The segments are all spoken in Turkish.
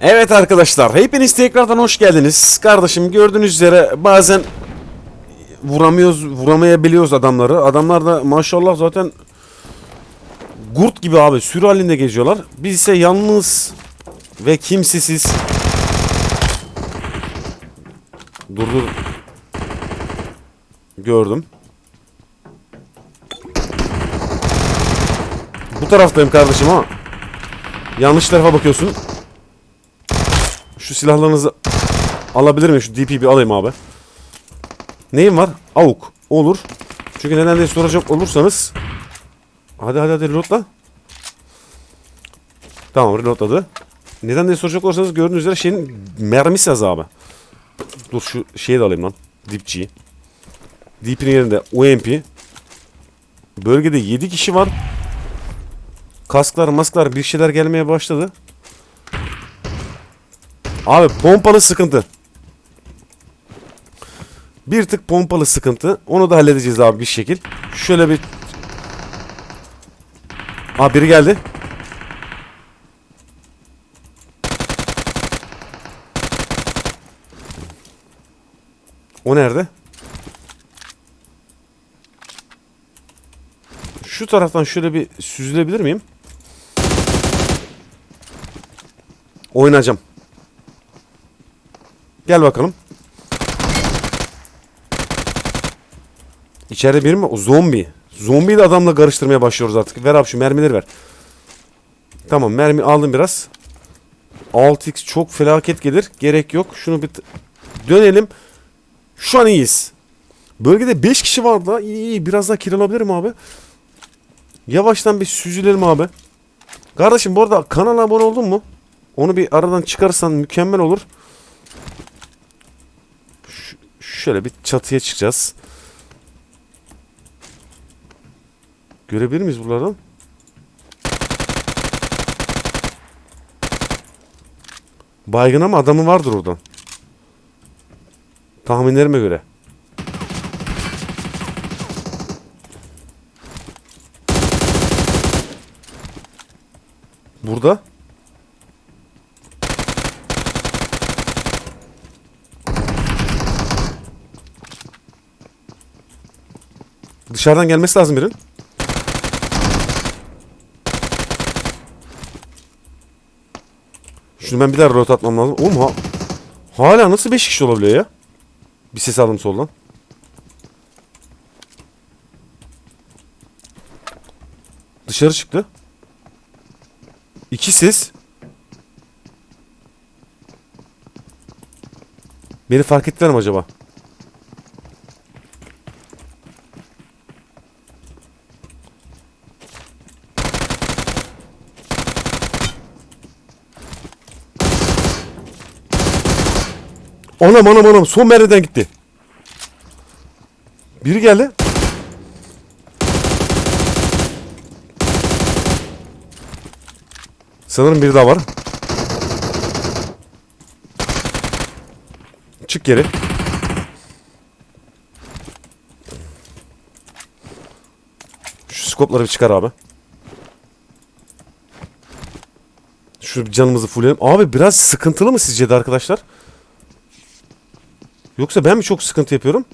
Evet arkadaşlar, hepiniz tekrardan hoş geldiniz. Kardeşim gördüğünüz üzere bazen vuramıyoruz, vuramayabiliyoruz adamları. Adamlar da maşallah zaten gurt gibi abi sürü halinde geziyorlar. Biz ise yalnız ve kimsesiz. Dur dur. Gördüm. Bu taraftayım kardeşim ama yanlış tarafa bakıyorsun. Şu silahlarınızı alabilir miyim? Şu DP bir alayım abi. Neyim var? Avuk. Olur. Çünkü neden diye soracak olursanız. Hadi hadi hadi reloadla. Tamam reloadladı. Neden diye soracak olursanız gördüğünüz üzere şeyin mermisi az abi. Dur şu şeyi de alayım lan. Dipçiyi. DP'nin yerinde UMP. Bölgede 7 kişi var. Kasklar masklar bir şeyler gelmeye başladı. Abi pompalı sıkıntı. Bir tık pompalı sıkıntı. Onu da halledeceğiz abi bir şekil. Şöyle bir... Aa biri geldi. O nerede? Şu taraftan şöyle bir süzülebilir miyim? Oynayacağım. Gel bakalım. İçeride biri mi? O zombi. Zombiyi de adamla karıştırmaya başlıyoruz artık. Ver abi şu mermileri ver. Tamam mermi aldım biraz. 6x çok felaket gelir. Gerek yok. Şunu bir dönelim. Şu an iyiyiz. Bölgede 5 kişi vardı. İyi iyi. Biraz daha kiralabilirim abi. Yavaştan bir süzülelim abi. Kardeşim bu arada kanala abone oldun mu? Onu bir aradan çıkarırsan mükemmel olur. Şöyle bir çatıya çıkacağız. Görebilir miyiz buralardan? Baygın ama adamı vardır oradan. Tahminlerime göre. Burada. Dışarıdan gelmesi lazım birinin. Şunu ben bir daha rota atmam lazım. Oğlum ha hala nasıl 5 kişi olabiliyor ya? Bir ses aldım soldan. Dışarı çıktı. İki ses. Beni fark ettiler mi acaba? Anam anam anam son mermiden gitti. Biri geldi. Sanırım biri daha var. Çık geri. Şu skopları bir çıkar abi. Şu canımızı fullleyelim. Abi biraz sıkıntılı mı sizce de arkadaşlar? Yoksa ben mi çok sıkıntı yapıyorum?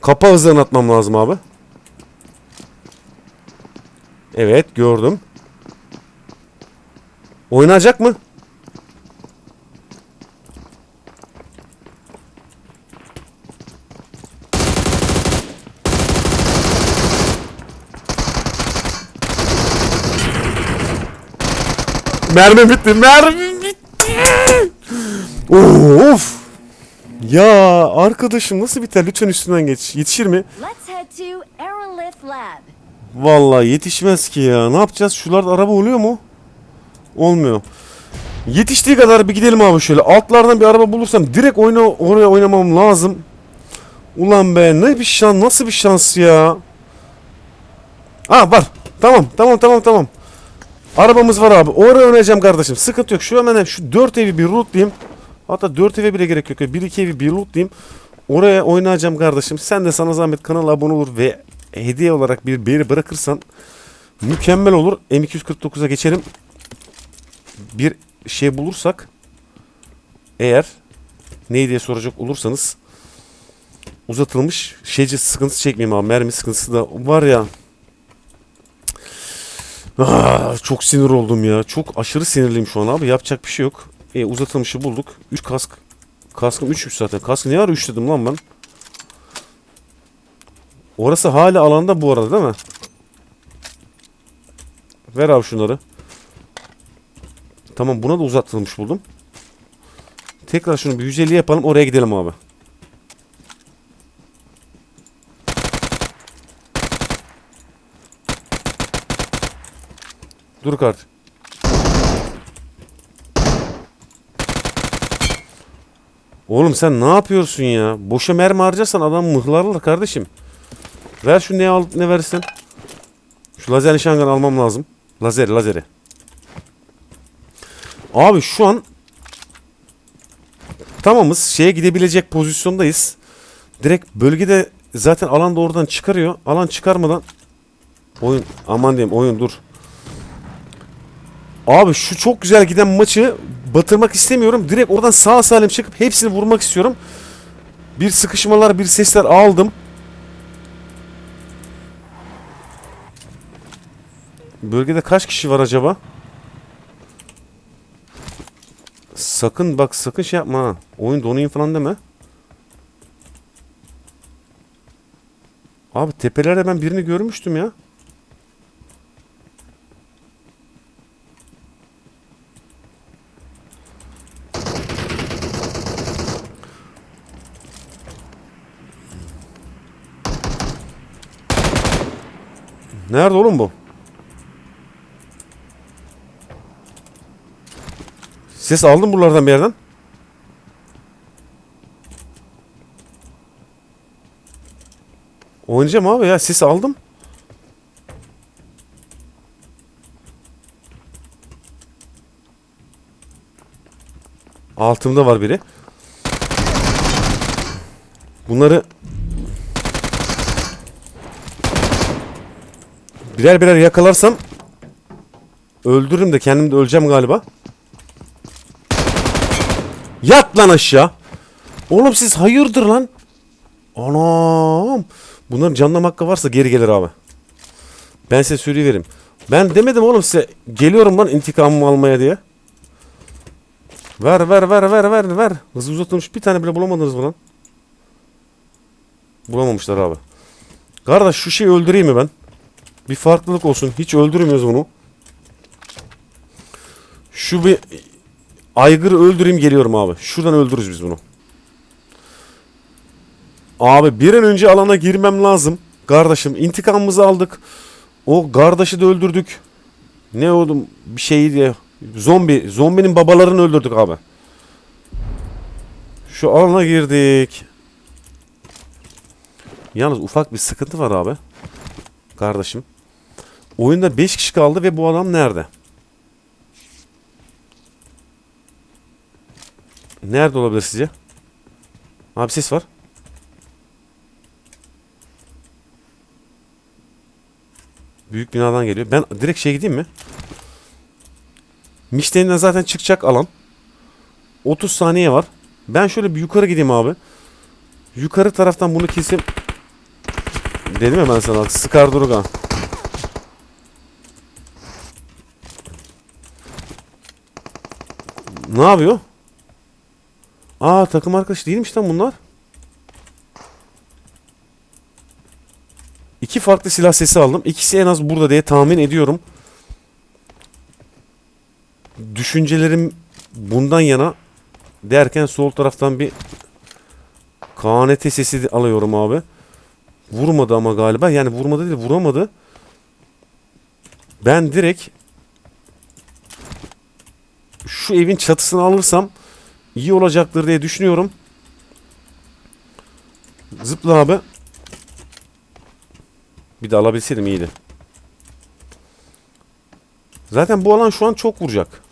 Kapa hızlarını atmam lazım abi. Evet gördüm. Oynayacak mı? Mermi bitti. Mermi bitti. Of. Ya arkadaşım nasıl biter? Lütfen üstünden geç. Yetişir mi? Vallahi yetişmez ki ya. Ne yapacağız? Şuralarda araba oluyor mu? Olmuyor. Yetiştiği kadar bir gidelim abi şöyle. Altlardan bir araba bulursam direkt oyna oraya oynamam lazım. Ulan be ne bir şans nasıl bir şans ya. Ha var. Tamam tamam tamam tamam. Arabamız var abi. Oraya oynayacağım kardeşim. Sıkıntı yok. Şu hemen şu 4 evi bir lootlayayım. Hatta 4 eve bile gerek yok. 1 2 evi bir lootlayayım. Oraya oynayacağım kardeşim. Sen de sana zahmet kanala abone olur ve hediye olarak bir beğeni bırakırsan Mükemmel olur. M249'a geçelim. Bir şey bulursak eğer neyi diye soracak olursanız uzatılmış şeyci sıkıntısı çekmeyeyim abi. Mermi sıkıntısı da var ya. Ah, çok sinir oldum ya. Çok aşırı sinirliyim şu an abi. Yapacak bir şey yok. E, uzatılmışı bulduk. 3 kask. Kaskım 3'müş zaten. Kaskı ne ara 3 dedim lan ben. Orası hala alanda bu arada değil mi? Ver abi şunları. Tamam buna da uzatılmış buldum. Tekrar şunu bir 150 yapalım oraya gidelim abi. Dur kart. Oğlum sen ne yapıyorsun ya? Boşa mermi harcarsan adam mıhlarlar kardeşim. Ver şu ne al ne verirsen. Şu lazer nişangahı almam lazım. Lazer lazeri. Abi şu an tamamız şeye gidebilecek pozisyondayız. Direkt bölgede zaten alan da oradan çıkarıyor. Alan çıkarmadan oyun aman diyeyim oyun dur. Abi şu çok güzel giden maçı batırmak istemiyorum. Direkt oradan sağ salim çıkıp hepsini vurmak istiyorum. Bir sıkışmalar, bir sesler aldım. Bölgede kaç kişi var acaba? Sakın bak sakın şey yapma ha. Oyun donayım falan deme. Abi tepelerde ben birini görmüştüm ya. Nerede oğlum bu? Ses aldım buralardan bir yerden. Oynayacağım abi ya ses aldım. Altımda var biri. Bunları birer birer yakalarsam öldürürüm de kendim de öleceğim galiba. Yat lan aşağı. Oğlum siz hayırdır lan? Anam. Bunların canlam hakkı varsa geri gelir abi. Ben size söyleyiveririm. Ben demedim oğlum size geliyorum lan intikamımı almaya diye. Ver ver ver ver ver ver. Hızlı uzatılmış bir tane bile bulamadınız mı lan? Bulamamışlar abi. Kardeş şu şeyi öldüreyim mi ben? Bir farklılık olsun. Hiç öldürmüyoruz bunu. Şu bir aygırı öldüreyim geliyorum abi. Şuradan öldürürüz biz bunu. Abi bir an önce alana girmem lazım. Kardeşim intikamımızı aldık. O kardeşi de öldürdük. Ne oğlum bir şey diye. Zombi. Zombinin babalarını öldürdük abi. Şu alana girdik. Yalnız ufak bir sıkıntı var abi. Kardeşim. Oyunda 5 kişi kaldı ve bu adam nerede? Nerede olabilir sizce? Abi ses var. Büyük binadan geliyor. Ben direkt şey gideyim mi? Mişten'den zaten çıkacak alan. 30 saniye var. Ben şöyle bir yukarı gideyim abi. Yukarı taraftan bunu kesip Dedim ya ben sana sıkar Ne yapıyor? Aa takım arkadaşı değilmiş lan bunlar. İki farklı silah sesi aldım. İkisi en az burada diye tahmin ediyorum. Düşüncelerim bundan yana derken sol taraftan bir KNT sesi alıyorum abi. Vurmadı ama galiba. Yani vurmadı değil vuramadı. Ben direkt şu evin çatısını alırsam iyi olacaktır diye düşünüyorum. Zıpla abi. Bir de alabilseydim iyiydi. Zaten bu alan şu an çok vuracak.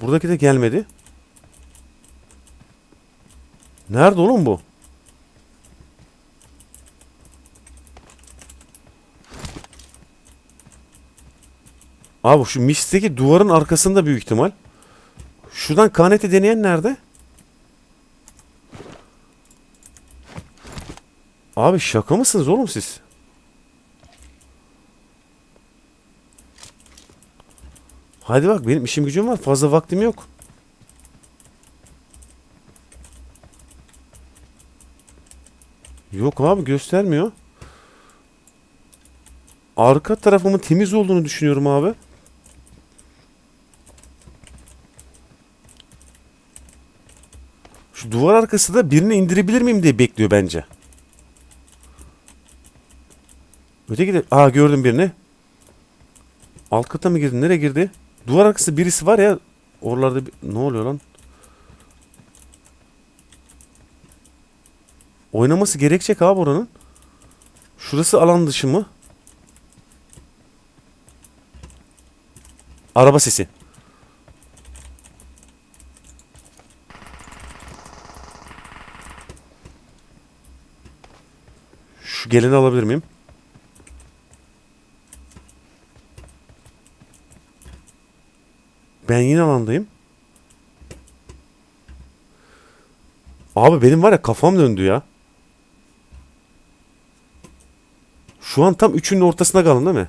Buradaki de gelmedi. Nerede oğlum bu? Abi şu Mist'teki duvarın arkasında büyük ihtimal. Şuradan kaneti deneyen nerede? Abi şaka mısınız oğlum siz? Hadi bak benim işim gücüm var. Fazla vaktim yok. Yok abi göstermiyor. Arka tarafımın temiz olduğunu düşünüyorum abi. Duvar arkası da birini indirebilir miyim diye bekliyor bence. Öteki de... Aa gördüm birini. Alt kata mı girdi? Nereye girdi? Duvar arkası birisi var ya. Oralarda bir... Ne oluyor lan? Oynaması gerekecek abi oranın. Şurası alan dışı mı? Araba sesi. Şu geleni alabilir miyim? Ben yine alandayım. Abi benim var ya kafam döndü ya. Şu an tam üçünün ortasına kalın değil mi?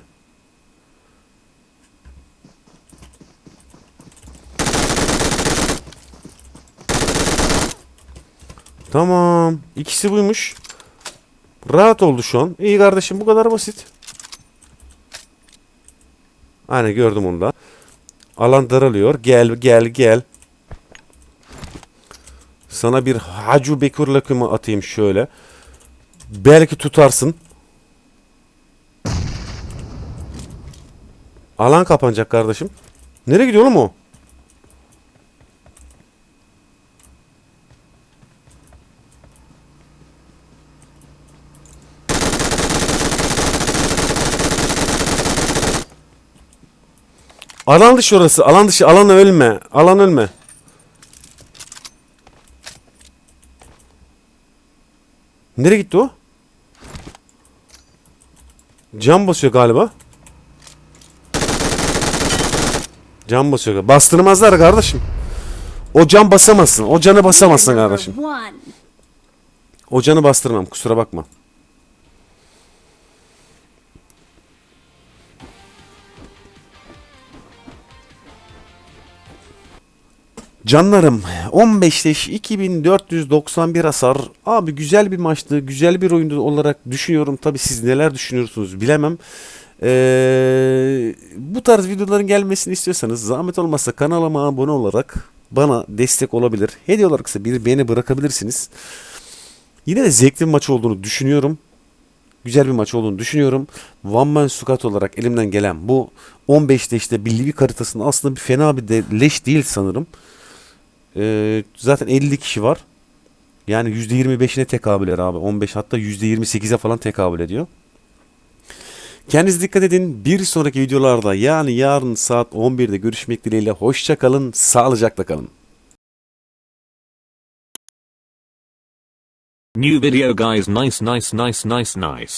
Tamam. İkisi buymuş. Rahat oldu şu an. İyi kardeşim bu kadar basit. Aynen gördüm onu da. Alan daralıyor. Gel gel gel. Sana bir Hacı Bekir lakımı atayım şöyle. Belki tutarsın. Alan kapanacak kardeşim. Nereye gidiyor oğlum o? Alan dışı orası. Alan dışı. Alan ölme. Alan ölme. Nereye gitti o? Cam basıyor galiba. Cam basıyor. galiba. Bastırmazlar kardeşim. O cam basamazsın. O canı basamazsın kardeşim. O canı bastırmam. Kusura bakma. Canlarım 15 leş 2491 hasar abi güzel bir maçtı güzel bir oyundu olarak düşünüyorum tabi siz neler düşünüyorsunuz bilemem Ee, bu tarz videoların gelmesini istiyorsanız zahmet olmazsa kanalıma abone olarak bana destek olabilir hediye olarak ise bir beğeni bırakabilirsiniz Yine de zevkli bir maç olduğunu düşünüyorum. Güzel bir maç olduğunu düşünüyorum. One Man Squad olarak elimden gelen bu 15'te işte bir Livik haritasında aslında bir fena bir de leş değil sanırım. Ee, zaten 50 kişi var. Yani %25'ine tekabül eder abi. 15 hatta %28'e falan tekabül ediyor. Kendinize dikkat edin. Bir sonraki videolarda yani yarın saat 11'de görüşmek dileğiyle. Hoşça kalın. Sağlıcakla kalın. New video guys nice nice nice nice nice.